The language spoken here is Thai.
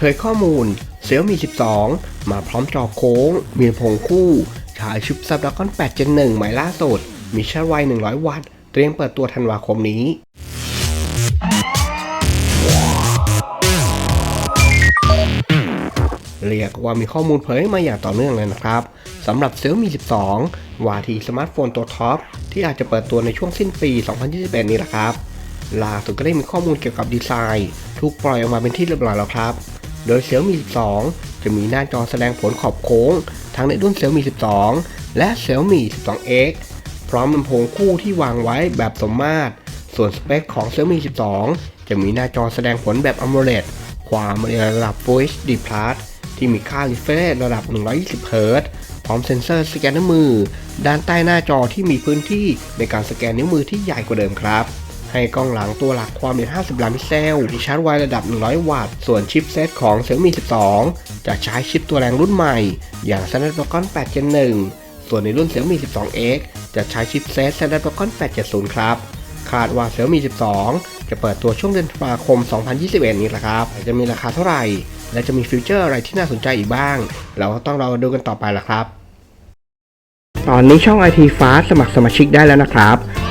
เผยข้อมูล Xiaomi 12 มาพร้อมจอโค้ง มีลำโพงคู่ฉายชิป Snapdragon 8 Gen 1ใหม่ล่าสุด มีชาร์จไว 100 วัตต์ เตรียมเปิดตัวธันวาคมนี้เรียกว่ามีข้อมูลเผยมาอย่างต่อเนื่องเลยนะครับสำหรับ Xiaomi 12 วาทีสมาร์ทโฟนตัวท็อป ที่อาจจะเปิดตัวในช่วงสิ้นปี 2021 นี้แหละครับล่าสุดก็ได้มีข้อมูลเกี่ยวกับดีไซน์ ถูกปล่อยออกมาเป็นที่เรียบร้อยแล้วครับ โดย Xiaomi 12 จะมีหน้าจอแสดงผลขอบโค้ง ทั้งในรุ่น Xiaomi 12 และ Xiaomi 12X พร้อมลำโพงคู่ที่วางไว้แบบสมมาตร ส่วนสเปคของ Xiaomi 12 จะมีหน้าจอแสดงผลแบบ AMOLED ความละเอียดระดับ Full HD Plus ที่มีค่า refresh ระดับ 120 Hz พร้อมเซ็นเซอร์สแกนนิ้วมือ ด้านใต้หน้าจอที่มีพื้นที่ในการสแกนนิ้วมือที่ใหญ่กว่าเดิมครับ ให้กล้องหลังตัวหลักความละเอียด50 ล้านพิกเซลมีชาร์จไวระดับ 100 วัตต์ ส่วนชิปเซตของ Xiaomi 12 จะใช้ชิปตัวแรงรุ่นใหม่ อย่าง Snapdragon 8 Gen 1 ส่วนในรุ่น Xiaomi 12X จะใช้ชิปเซต Snapdragon 870 ครับ คาดว่า Xiaomi 12 จะเปิดตัวช่วงเดือนธันวาคม 2021 นี้แหละครับ จะมีราคาเท่าไหร่ และจะมีฟีเจอร์อะไรที่น่าสนใจอีกบ้าง เราก็ต้องรอดูกันต่อไปละครับ ตอนนี้ช่อง IT Fast สมัครสมาชิกได้แล้วนะครับ